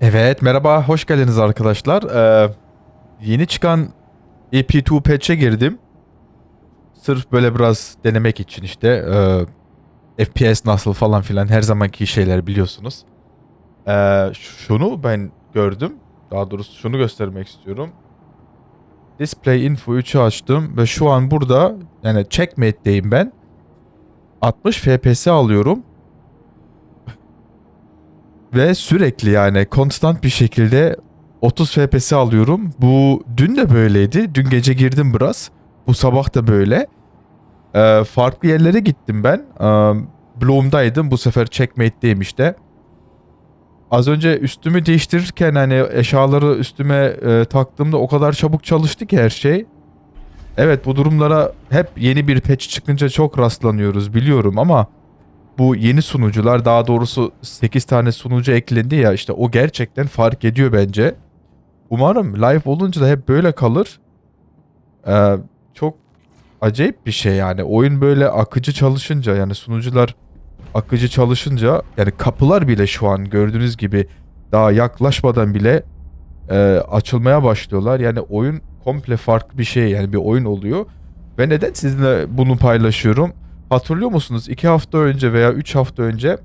Evet merhaba hoş geldiniz arkadaşlar. Ee, yeni çıkan EP2 patch'e girdim. Sırf böyle biraz denemek için işte. ee, FPS nasıl falan filan her zamanki şeyler biliyorsunuz. Ee, şunu ben gördüm. Daha doğrusu şunu göstermek istiyorum. Display Info 3'ü açtım ve şu an burada yani checkmate'deyim ben. 60 FPS alıyorum. Ve sürekli yani konstant bir şekilde 30 FPS alıyorum. Bu dün de böyleydi. Dün gece girdim biraz. Bu sabah da böyle. Ee, farklı yerlere gittim ben. Ee, Bloom'daydım. Bu sefer Checkmate'deyim işte. Az önce üstümü değiştirirken hani eşyaları üstüme e, taktığımda o kadar çabuk çalıştı ki her şey. Evet bu durumlara hep yeni bir patch çıkınca çok rastlanıyoruz biliyorum ama bu yeni sunucular daha doğrusu 8 tane sunucu eklendi ya işte o gerçekten fark ediyor bence. Umarım live olunca da hep böyle kalır. Ee, çok acayip bir şey yani. Oyun böyle akıcı çalışınca yani sunucular akıcı çalışınca yani kapılar bile şu an gördüğünüz gibi daha yaklaşmadan bile e, açılmaya başlıyorlar. Yani oyun komple farklı bir şey yani bir oyun oluyor. Ve neden sizinle bunu paylaşıyorum? Hatırlıyor musunuz? 2 hafta önce veya 3 hafta önce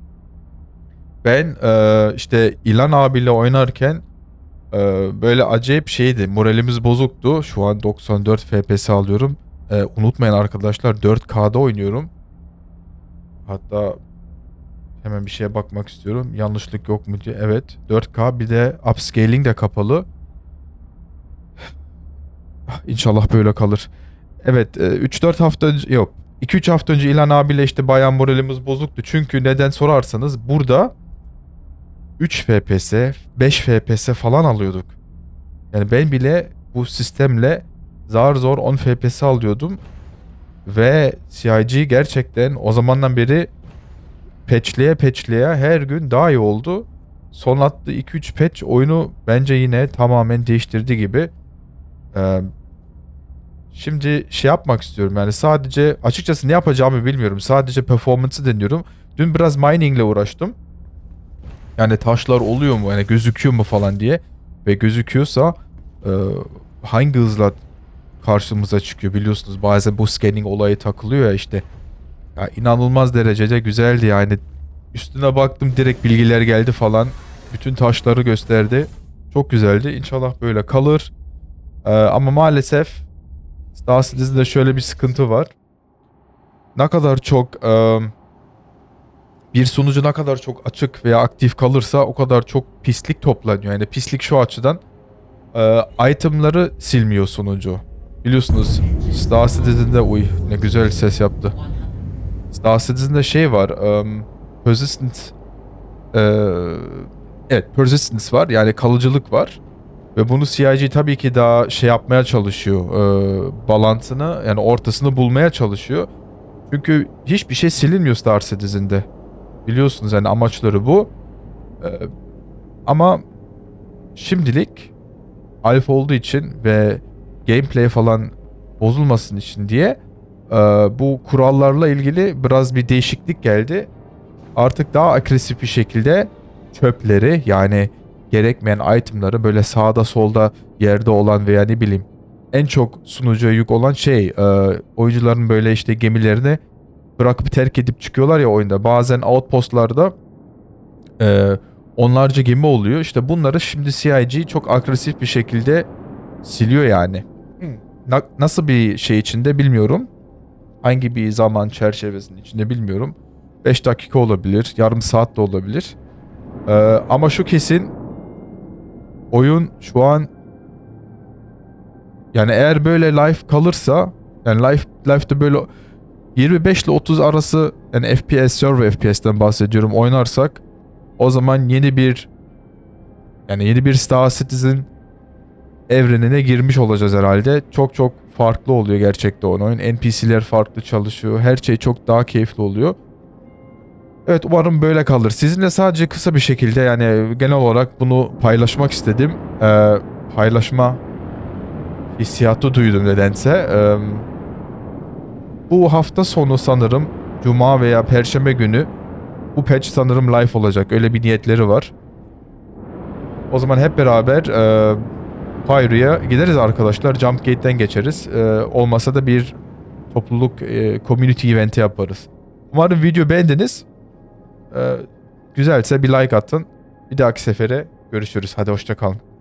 ben e, işte İlan abiyle oynarken e, böyle acayip şeydi. Moralimiz bozuktu. Şu an 94 FPS alıyorum. E, unutmayın arkadaşlar 4K'da oynuyorum. Hatta hemen bir şeye bakmak istiyorum. Yanlışlık yok mu diye. Evet 4K bir de upscaling de kapalı. İnşallah böyle kalır. Evet e, 3-4 hafta önce yok 2-3 hafta önce İlhan abiyle işte bayan moralimiz bozuktu. Çünkü neden sorarsanız burada 3 FPS, 5 FPS falan alıyorduk. Yani ben bile bu sistemle zar zor 10 FPS alıyordum. Ve CIG gerçekten o zamandan beri patchleye patchleye her gün daha iyi oldu. Son attığı 2-3 patch oyunu bence yine tamamen değiştirdi gibi. Ee, Şimdi şey yapmak istiyorum yani sadece açıkçası ne yapacağımı bilmiyorum. Sadece performance'ı deniyorum. Dün biraz mining ile uğraştım. Yani taşlar oluyor mu yani gözüküyor mu falan diye. Ve gözüküyorsa e, hangi hızla karşımıza çıkıyor biliyorsunuz. Bazen bu scanning olayı takılıyor ya işte. Ya inanılmaz derecede güzeldi yani. Üstüne baktım direkt bilgiler geldi falan. Bütün taşları gösterdi. Çok güzeldi. İnşallah böyle kalır. Ee, ama maalesef Star Citizen'de şöyle bir sıkıntı var. Ne kadar çok e, bir sunucu ne kadar çok açık veya aktif kalırsa o kadar çok pislik toplanıyor. Yani pislik şu açıdan e, itemları silmiyor sunucu. Biliyorsunuz Star Citizen'de uy ne güzel ses yaptı. Star Citizen'de şey var. Um, persistent e, evet persistence var yani kalıcılık var. Ve bunu CIG tabii ki daha şey yapmaya çalışıyor. E, balansını yani ortasını bulmaya çalışıyor. Çünkü hiçbir şey silinmiyor Star Citizen'de. Biliyorsunuz yani amaçları bu. E, ama şimdilik alfa olduğu için ve gameplay falan bozulmasın için diye e, bu kurallarla ilgili biraz bir değişiklik geldi. Artık daha agresif bir şekilde çöpleri yani gerekmeyen itemları böyle sağda solda yerde olan veya ne bileyim en çok sunucuya yük olan şey e, oyuncuların böyle işte gemilerini bırakıp terk edip çıkıyorlar ya oyunda. Bazen outpostlarda e, onlarca gemi oluyor. İşte bunları şimdi CIG çok agresif bir şekilde siliyor yani. Na- nasıl bir şey içinde bilmiyorum. Hangi bir zaman çerçevesinin içinde bilmiyorum. 5 dakika olabilir, yarım saat de olabilir. Ee, ama şu kesin oyun şu an yani eğer böyle live kalırsa yani live live'de böyle 25 ile 30 arası yani FPS server FPS'ten bahsediyorum oynarsak o zaman yeni bir yani yeni bir Star Citizen evrenine girmiş olacağız herhalde. Çok çok farklı oluyor gerçekten o oyun. NPC'ler farklı çalışıyor. Her şey çok daha keyifli oluyor. Evet umarım böyle kalır. Sizinle sadece kısa bir şekilde yani genel olarak bunu paylaşmak istedim. Ee, paylaşma hissiyatı duydum nedense. Ee, bu hafta sonu sanırım Cuma veya Perşembe günü bu patch sanırım live olacak. Öyle bir niyetleri var. O zaman hep beraber e, Pyro'ya gideriz arkadaşlar. Jump Gate'den geçeriz. E, olmasa da bir topluluk e, community eventi yaparız. Umarım video beğendiniz. E, güzelse bir like atın. Bir dahaki sefere görüşürüz. Hadi hoşça kalın.